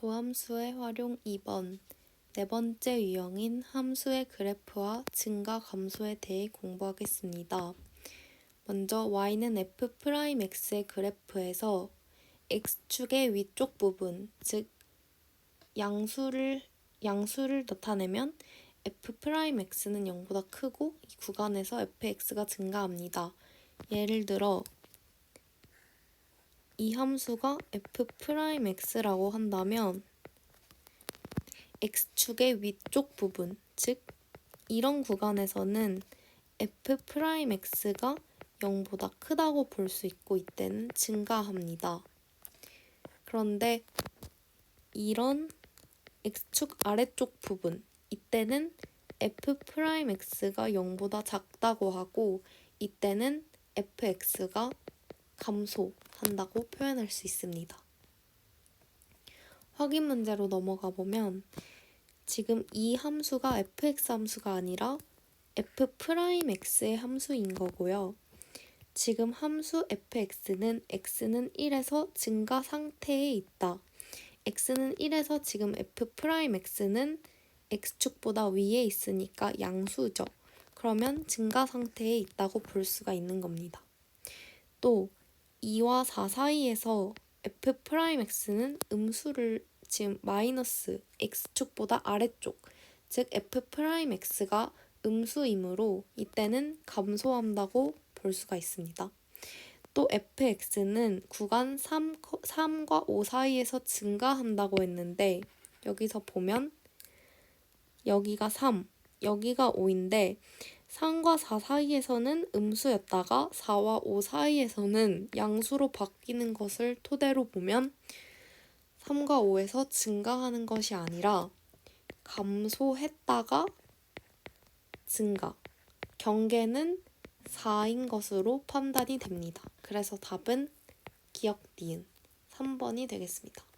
도함수의 활용 2번 네 번째 유형인 함수의 그래프와 증가 감소에 대해 공부하겠습니다. 먼저 y는 f'x의 그래프에서 x축의 위쪽 부분, 즉 양수를 양수를 나타내면 f'x는 0보다 크고 이 구간에서 fx가 증가합니다. 예를 들어 이 함수가 f'x라고 한다면 x축의 위쪽 부분, 즉 이런 구간에서는 f'x가 0보다 크다고 볼 수 있고 이때는 증가합니다. 그런데 이런 x축 아래쪽 부분, 이때는 f'x가 0보다 작다고 하고 이때는 fx가 감소한다고 표현할 수 있습니다. 확인 문제로 넘어가 보면 지금 이 함수가 fx 함수가 아니라 f'x의 함수인 거고요. 지금 함수 fx는 x는 1에서 증가 상태에 있다. x는 1에서 지금 f'x는 x축보다 위에 있으니까 양수죠. 그러면 증가 상태에 있다고 볼 수가 있는 겁니다. 또 2와 4 사이에서 f'x는 음수를 지금 마이너스 x축보다 아래쪽, 즉 f'x가 음수이므로 이때는 감소한다고 볼 수가 있습니다. 또 fx는 구간 3, 3과 5 사이에서 증가한다고 했는데 여기서 보면 여기가 3, 여기가 5인데 3과 4 사이에서는 음수였다가 4와 5 사이에서는 양수로 바뀌는 것을 토대로 보면 3과 5에서 증가하는 것이 아니라 감소했다가 증가. 경계는 4인 것으로 판단이 됩니다. 그래서 답은 기억 니은 3번이 되겠습니다.